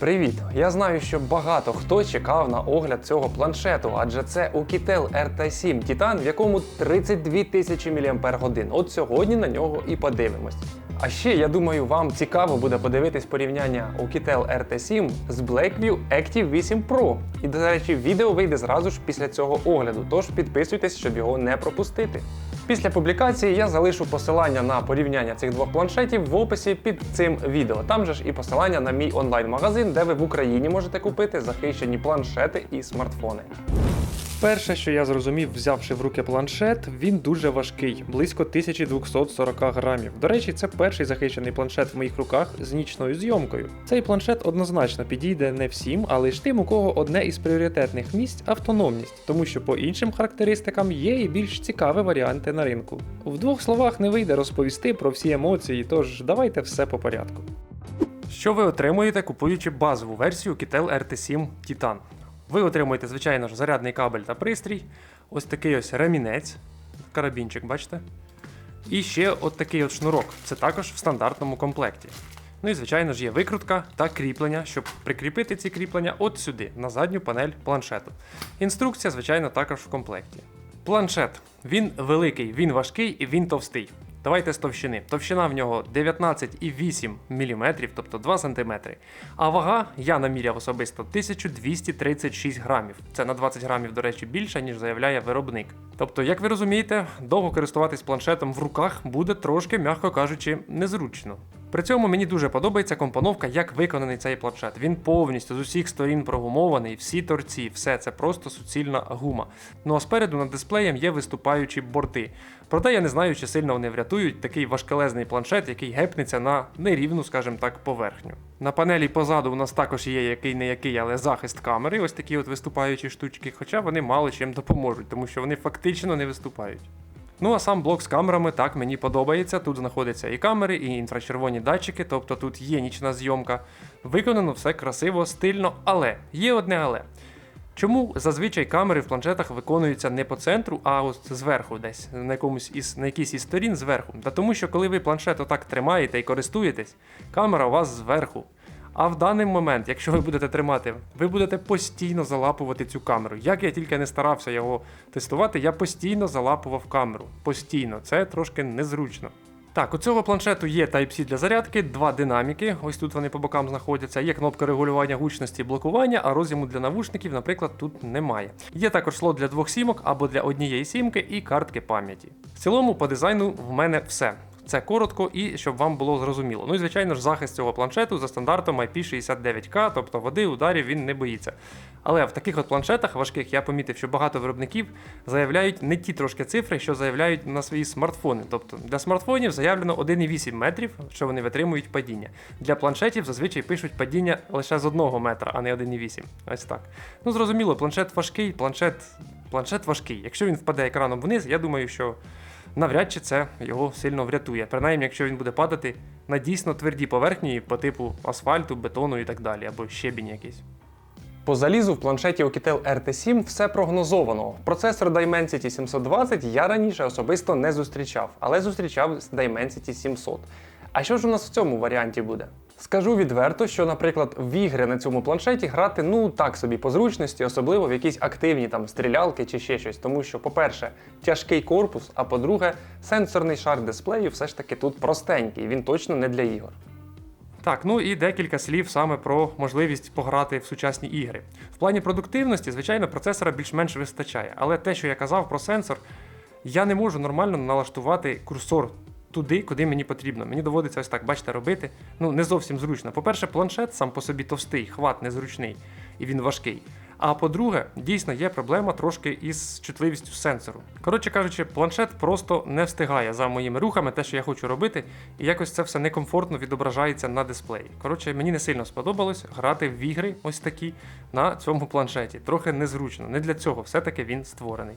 Привіт! Я знаю, що багато хто чекав на огляд цього планшету, адже це Oukitel RT7 Titan, в якому 32 тисячі мАч. От сьогодні на нього і подивимось. А ще я думаю, вам цікаво буде подивитись порівняння Oukitel RT7 з Blackview Active 8 Pro. І, до речі, відео вийде зразу ж після цього огляду, тож підписуйтесь, щоб його не пропустити. Після публікації я залишу посилання на порівняння цих двох планшетів в описі під цим відео. Там же ж і посилання на мій онлайн-магазин, де ви в Україні можете купити захищені планшети і смартфони. Перше, що я зрозумів, взявши в руки планшет, він дуже важкий, близько 1240 грамів. До речі, це перший захищений планшет в моїх руках з нічною зйомкою. Цей планшет однозначно підійде не всім, а лише тим, у кого одне із пріоритетних місць автономність, тому що по іншим характеристикам є і більш цікаві варіанти на ринку. В двох словах не вийде розповісти про всі емоції, тож давайте все по порядку. Що ви отримуєте, купуючи базову версію Kitel RT7 Titan? Ви отримуєте, звичайно ж, зарядний кабель та пристрій, ось такий ось ремінець, карабінчик, бачите? І ще от такий от шнурок. Це також в стандартному комплекті. Ну і, звичайно ж, є викрутка та кріплення, щоб прикріпити ці кріплення от сюди, на задню панель планшету. Інструкція, звичайно, також в комплекті. Планшет. Він великий, він важкий і він товстий. Давайте з товщини. Товщина в нього 19,8 мм, тобто 2 см. А вага я наміряв особисто 1236 грамів. Це на 20 грамів, до речі, більше, ніж заявляє виробник. Тобто, як ви розумієте, довго користуватись планшетом в руках буде трошки, м'яко кажучи, незручно. При цьому мені дуже подобається компоновка, як виконаний цей планшет. Він повністю з усіх сторін прогумований, всі торці, все це просто суцільна гума. Ну а спереду над дисплеєм є виступаючі борти. Проте я не знаю, чи сильно вони врятують такий важкелезний планшет, який гепнеться на нерівну, скажімо так, поверхню. На панелі позаду у нас також є який не який, але захист камери, ось такі от виступаючі штучки, хоча вони мало чим допоможуть, тому що вони фактично не виступають. Ну а сам блок з камерами так мені подобається. Тут знаходяться і камери, і інфрачервоні датчики, тобто тут є нічна зйомка. Виконано все красиво, стильно, але є одне але. Чому зазвичай камери в планшетах виконуються не по центру, а ось зверху, десь на якомусь із на якійсь із сторін зверху? Та тому, що коли ви планшет отак тримаєте і користуєтесь, камера у вас зверху. А в даний момент, якщо ви будете тримати, ви будете постійно залапувати цю камеру. Як я тільки не старався його тестувати, я постійно залапував камеру. Постійно, це трошки незручно. Так, у цього планшету є Type-C для зарядки, два динаміки. Ось тут вони по бокам знаходяться. Є кнопка регулювання гучності блокування, а роз'єму для навушників, наприклад, тут немає. Є також слот для двох сімок або для однієї сімки і картки пам'яті. В цілому, по дизайну в мене все. Це коротко і щоб вам було зрозуміло. Ну і звичайно ж, захист цього планшету за стандартом IP69K, тобто води, ударів він не боїться. Але в таких от планшетах важких я помітив, що багато виробників заявляють не ті трошки цифри, що заявляють на свої смартфони. Тобто для смартфонів заявлено 1,8 метрів, що вони витримують падіння. Для планшетів зазвичай пишуть падіння лише з 1 метра, а не 1,8. Ось так. Ну зрозуміло, планшет важкий, планшет, планшет важкий. Якщо він впаде екраном вниз, я думаю, що навряд чи це його сильно врятує. Принаймні, якщо він буде падати на дійсно тверді поверхні по типу асфальту, бетону і так далі, або щебінь якийсь. По залізу в планшеті Oukitel RT7 все прогнозовано. Процесор Dimensity 720 я раніше особисто не зустрічав, але зустрічав з Dimensity 700. А що ж у нас в цьому варіанті буде? Скажу відверто, що, наприклад, в ігри на цьому планшеті грати ну так собі по зручності, особливо в якісь активні там стрілялки чи ще щось. Тому що, по-перше, тяжкий корпус, а по-друге, сенсорний шар дисплею все ж таки тут простенький, він точно не для ігор. Так, ну і декілька слів саме про можливість пограти в сучасні ігри. В плані продуктивності, звичайно, процесора більш-менш вистачає, але те, що я казав про сенсор, я не можу нормально налаштувати курсор туди, куди мені потрібно. Мені доводиться ось так, бачите, робити. Ну, не зовсім зручно. По-перше, планшет сам по собі товстий, хват незручний і він важкий. А по-друге, дійсно є проблема трошки із чутливістю сенсору. Коротше кажучи, планшет просто не встигає за моїми рухами, те, що я хочу робити, і якось це все некомфортно відображається на дисплеї. Коротше, мені не сильно сподобалось грати в ігри ось такі на цьому планшеті. Трохи незручно. Не для цього все-таки він створений.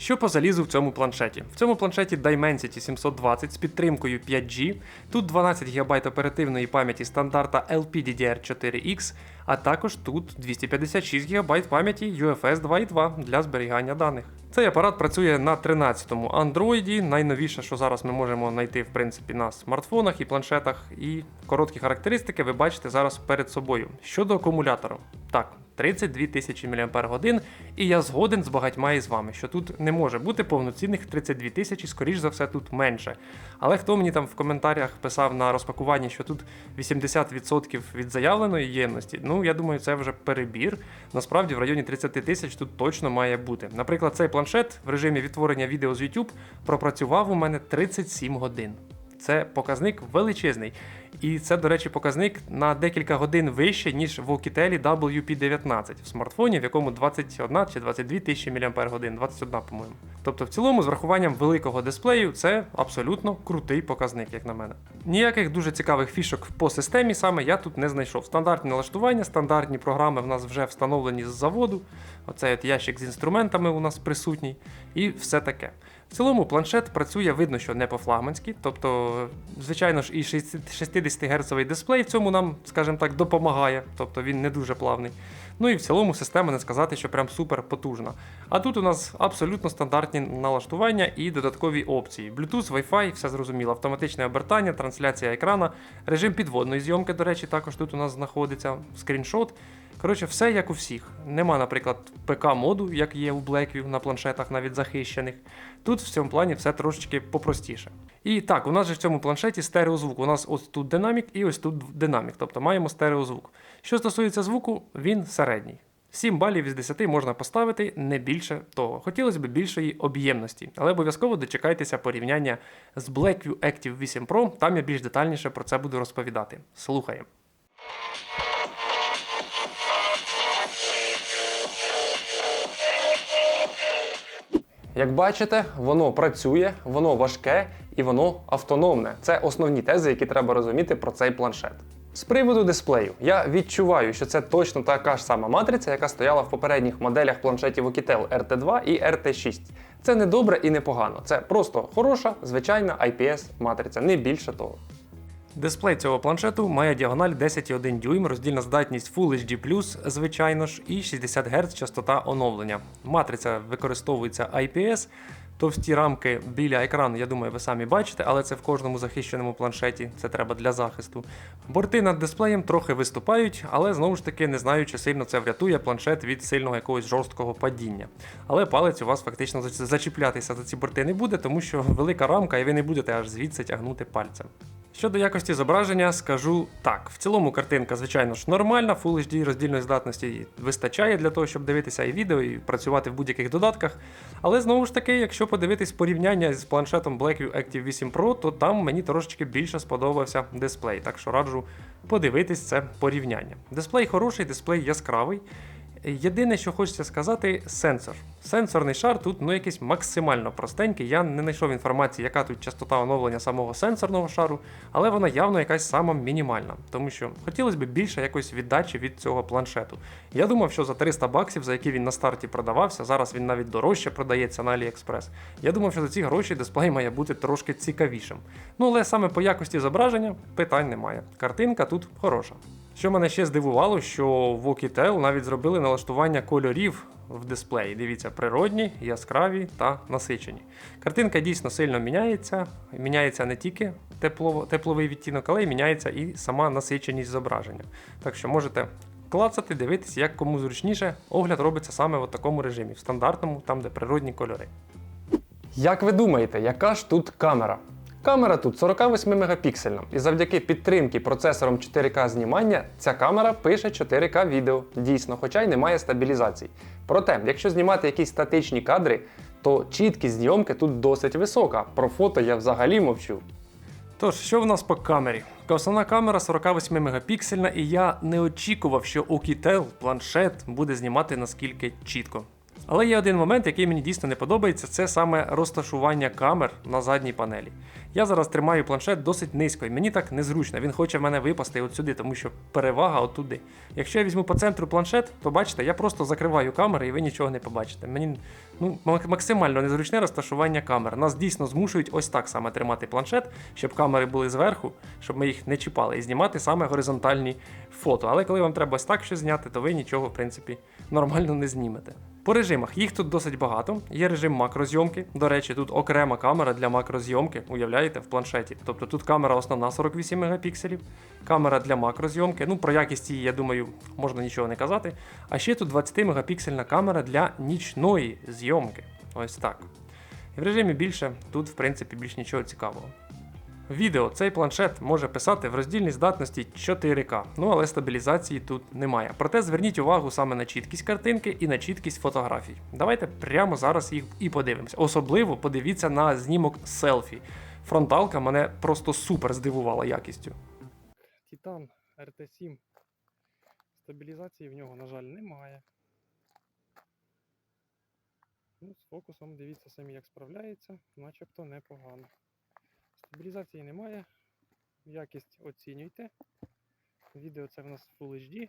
Що по залізу в цьому планшеті? В цьому планшеті Dimensity 720 з підтримкою 5G, тут 12 ГБ оперативної пам'яті стандарта LPDDR4X, а також тут 256 ГБ пам'яті UFS 2.2 для зберігання даних. Цей апарат працює на 13-му Android, найновіше, що зараз ми можемо знайти в принципі на смартфонах і планшетах. І короткі характеристики ви бачите зараз перед собою. Щодо акумулятора, так, 32 тисячі мАч, і я згоден з багатьма із вами, що тут не може бути повноцінних 32 тисячі, скоріш за все, тут менше. Але хто мені там в коментарях писав на розпакуванні, що тут 80% від заявленої ємності, ну я думаю, це вже перебір. Насправді в районі 30 тисяч тут точно має бути. Наприклад, цей планшет в режимі відтворення відео з YouTube пропрацював у мене 37 годин. Це показник величезний. І це, до речі, показник на декілька годин вище, ніж в Oukitel WP19 в смартфоні, в якому 21 чи 22 тисячі мАч, 21, по-моєму. Тобто, в цілому, з врахуванням великого дисплею, це абсолютно крутий показник, як на мене. Ніяких дуже цікавих фішок по системі саме я тут не знайшов. Стандартні налаштування, стандартні програми в нас вже встановлені з заводу. Оцей от ящик з інструментами у нас присутній, і все таке. В цілому планшет працює, видно, що не по-флагманськи, тобто, звичайно ж, і 60 Гц дисплей в цьому нам, скажімо так, допомагає, тобто він не дуже плавний. Ну і в цілому система не сказати, що прям супер потужна. А тут у нас абсолютно стандартні налаштування і додаткові опції. Bluetooth, Wi-Fi, все зрозуміло, автоматичне обертання, трансляція екрана, режим підводної зйомки, до речі, також тут у нас знаходиться скріншот. Коротше, все як у всіх. Нема, наприклад, ПК-моду, як є у Blackview на планшетах, навіть захищених. Тут в цьому плані все трошечки попростіше. І так, у нас же в цьому планшеті стереозвук. У нас ось тут динамік і ось тут динамік, тобто маємо стереозвук. Що стосується звуку, він середній. 7 балів із 10 можна поставити не більше того. Хотілося б більшої об'ємності, але обов'язково дочекайтеся порівняння з Blackview Active 8 Pro, там я більш детальніше про це буду розповідати. Слухаємо. Як бачите, воно працює, воно важке і воно автономне. Це основні тези, які треба розуміти про цей планшет. З приводу дисплею, я відчуваю, що це точно така ж сама матриця, яка стояла в попередніх моделях планшетів Oukitel RT2 і RT6. Це не добре і не погано. Це просто хороша, звичайна IPS матриця, не більше того. Дисплей цього планшету має діагональ 10,1 дюйм, роздільна здатність Full HD+, звичайно ж, і 60 Гц частота оновлення. Матриця використовується IPS. Товсті рамки біля екрану, я думаю, ви самі бачите, але це в кожному захищеному планшеті, це треба для захисту. Борти над дисплеєм трохи виступають, але знову ж таки не знаю, чи сильно це врятує планшет від сильного якогось жорсткого падіння. Але палець у вас фактично зачіплятися за ці борти не буде, тому що велика рамка, і ви не будете аж звідси тягнути пальцем. Щодо якості зображення, скажу так. В цілому картинка, звичайно ж, нормальна, Full HD роздільної здатності вистачає для того, щоб дивитися і відео, і працювати в будь-яких додатках. Але знову ж таки, якщо подивитись порівняння з планшетом Blackview Active 8 Pro, то там мені трошечки більше сподобався дисплей. Так що раджу подивитись це порівняння. Дисплей хороший, дисплей яскравий. Єдине, що хочеться сказати, сенсор. Сенсорний шар тут ну, якийсь максимально простенький. Я не знайшов інформації, яка тут частота оновлення самого сенсорного шару, але вона явно якась сама мінімальна, тому що хотілося б більше якоїсь віддачі від цього планшету. Я думав, що за 300 баксів, за які він на старті продавався, зараз він навіть дорожче продається на AliExpress. Я думав, що за ці гроші дисплей має бути трошки цікавішим. Ну але саме по якості зображення питань немає. Картинка тут хороша. Що мене ще здивувало, що в Oukitel навіть зробили налаштування кольорів в дисплеї. Дивіться, природні, яскраві та насичені. Картинка дійсно сильно міняється. Міняється не тільки теплово, тепловий відтінок, але й міняється і сама насиченість зображення. Так що можете клацати, дивитися, як кому зручніше. Огляд робиться саме в такому режимі, в стандартному, там де природні кольори. Як ви думаєте, яка ж тут камера? Камера тут 48 мегапіксельна, і завдяки підтримки процесором 4К знімання ця камера пише 4К відео, дійсно, хоча й немає стабілізації. Проте, якщо знімати якісь статичні кадри, то чіткість зйомки тут досить висока. Про фото я взагалі мовчу. Тож, що в нас по камері? Основна камера 48 мегапіксельна, і я не очікував, що Oukitel планшет буде знімати наскільки чітко. Але є один момент, який мені дійсно не подобається, це саме розташування камер на задній панелі. Я зараз тримаю планшет досить низько, і мені так незручно. Він хоче в мене випасти от сюди, тому що перевага отуди. Якщо я візьму по центру планшет, то бачите, я просто закриваю камери і ви нічого не побачите. Мені ну, максимально незручне розташування камер. Нас дійсно змушують ось так саме тримати планшет, щоб камери були зверху, щоб ми їх не чіпали, і знімати саме горизонтальні фото. Але коли вам треба ось так щось зняти, то ви нічого, в принципі, нормально не знімете. По режимах їх тут досить багато. Є режим макрозйомки. До речі, тут окрема камера для макрозйомки, уявляєте, в планшеті. Тобто тут камера основна 48 мегапікселів, камера для макрозйомки. Ну, про якість її, я думаю, можна нічого не казати. А ще тут 20 мегапіксельна камера для нічної зйомки. Ось так. І в режимі більше тут, в принципі, більш нічого цікавого. Відео цей планшет може писати в роздільній здатності 4К, ну але стабілізації тут немає. Проте зверніть увагу саме на чіткість картинки і на чіткість фотографій. Давайте прямо зараз їх і подивимося. Особливо подивіться на знімок селфі. Фронталка мене просто супер здивувала якістю. Титан RT7. Стабілізації в нього, на жаль, немає. Ну, з фокусом дивіться самі, як справляється, начебто непогано. Стабілізації немає. Якість оцінюйте. Відео це в нас Full HD.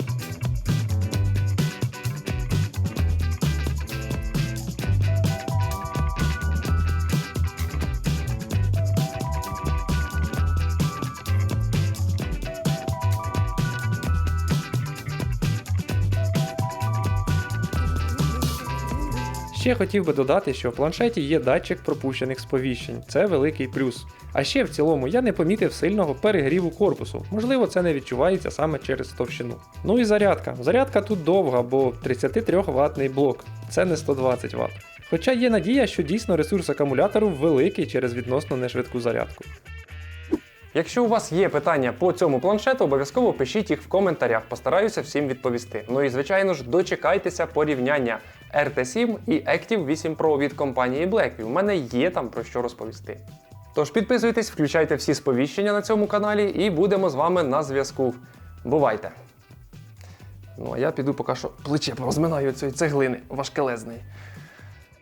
Ще хотів би додати, що в планшеті є датчик пропущених сповіщень. Це великий плюс. А ще в цілому я не помітив сильного перегріву корпусу. Можливо, це не відчувається саме через товщину. Ну і зарядка. Зарядка тут довга, бо 33 ватний блок. Це не 120 Вт. Хоча є надія, що дійсно ресурс акумулятору великий через відносно нешвидку зарядку. Якщо у вас є питання по цьому планшету, обов'язково пишіть їх в коментарях, постараюся всім відповісти. Ну і звичайно ж, дочекайтеся порівняння RT7 і Active 8 Pro від компанії Blackview. У мене є там про що розповісти. Тож підписуйтесь, включайте всі сповіщення на цьому каналі і будемо з вами на зв'язку. Бувайте! Ну а я піду поки що плече порозминаю цієї цеглини важкелезної.